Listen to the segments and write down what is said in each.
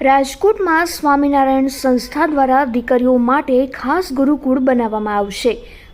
રાજકોટમાં સ્વામિનારાયણ સંસ્થા દ્વારા દીકરીઓ માટે ખાસ ગુરુકુળ બનાવવામાં આવશે.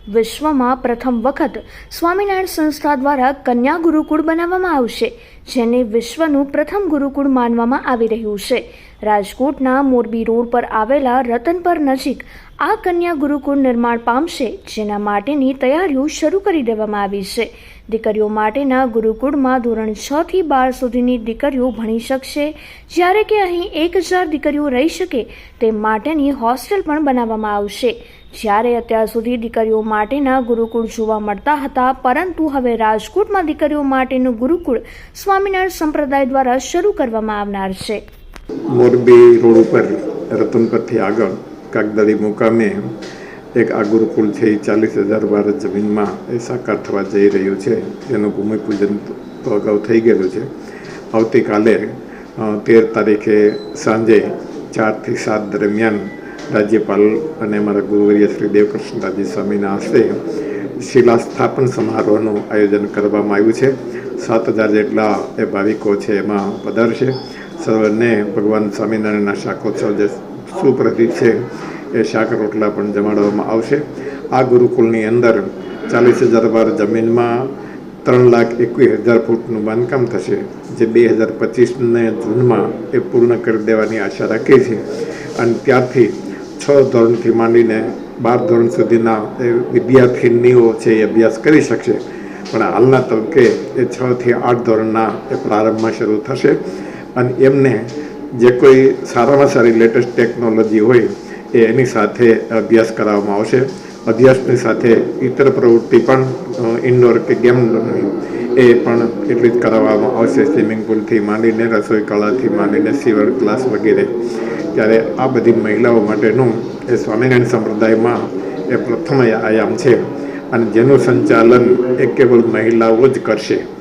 વિશ્વમાં પ્રથમ વખત સ્વામિનારાયણ સંસ્થા દ્વારા કન્યા ગુરુકુળ બનાવવામાં આવશે, જેને વિશ્વનું પ્રથમ ગુરુકુળ માનવામાં આવી રહ્યું છે. રાજકોટના મોરબી રોડ પર આવેલા રતનપર નજીક આ કન્યા ગુરુકુળ નિર્માણ પામશે, જેના માટેની તૈયારીઓ શરૂ કરી દેવામાં આવી છે. દીકરીઓ માટેના ગુરુકુળમાં ધોરણ છ થી બાર સુધીની દીકરીઓ ભણી શકશે. જ્યારે કે અહીં એક હજાર દીકરીઓ રહી શકે, તે માટેની હોસ્ટેલ પણ બનાવવામાં આવશે. જ્યારે અત્યાર સુધી દીકરીઓ માટેના ગુરુકુળ જોવા મળતા હતા, પરંતુ હવે રાજકોટમાં દીકરીઓ માટેનું ગુરુકુળ સ્વામિનારાયણ સંપ્રદાય દ્વારા શરૂ કરવામાં આવનાર છે. મોરબી રોડ ઉપર રતનપરથી આગળ કાગદાડી મુકામે એક આ છે, એ ચાલીસ હજાર ભારત જમીનમાં એ સાકાર થવા જઈ રહ્યું છે. એનું ભૂમિપૂજન તો અગાઉ થઈ ગયેલું છે. આવતીકાલે તેર તારીખે સાંજે ચારથી સાત દરમિયાન રાજ્યપાલ અને અમારા ગુરુવર્ય શ્રી દેવકૃષ્ણરાજી સ્વામીના હસ્તે શિલા સ્થાપન સમારોહનું આયોજન કરવામાં આવ્યું છે. સાત હજાર જેટલા એ ભાવિકો છે એમાં પધારશે. સર્વને ભગવાન સ્વામિનારાયણના શાકોત્સવ જે સુપ્રસિદ્ધ છે, એ શાક રોટલા પણ જમાડવામાં આવશે. આ ગુરુકુળની અંદર ચાલીસ હજાર વાર જમીનમાં ત્રણ લાખ એકવીસ હજાર ફૂટનું બાંધકામ થશે, જે બે હજાર પચીસને જૂનમાં એ પૂર્ણ કરી દેવાની આશા રાખીએ છીએ. અને ત્યારથી છ ધોરણથી માંડીને બાર ધોરણ સુધીના એ વિદ્યાર્થીનીઓ છે એ અભ્યાસ કરી શકશે. પણ હાલના તબક્કે એ છથી આઠ ધોરણના એ પ્રારંભમાં શરૂ થશે. અને એમને જે કોઈ સારામાં સારી લેટેસ્ટ ટેકનોલોજી હોય, એ એની સાથે અભ્યાસ કરાવવામાં આવશે. અભ્યાસની સાથે ઇતર પ્રવૃત્તિ પણ ઇન્ડોર કે ગેમ એ પણ એટલી જ કરાવવામાં આવશે. સ્વિમિંગ પુલથી માંડીને રસોઈ કળાથી માંડીને સિવર ક્લાસ વગેરે. ત્યારે આ બધી મહિલાઓ માટેનું એ સ્વામિનારાયણ સંપ્રદાયમાં એ પ્રથમ આયામ છે. અને જેનું સંચાલન એ કેવળ મહિલાઓ જ કરશે.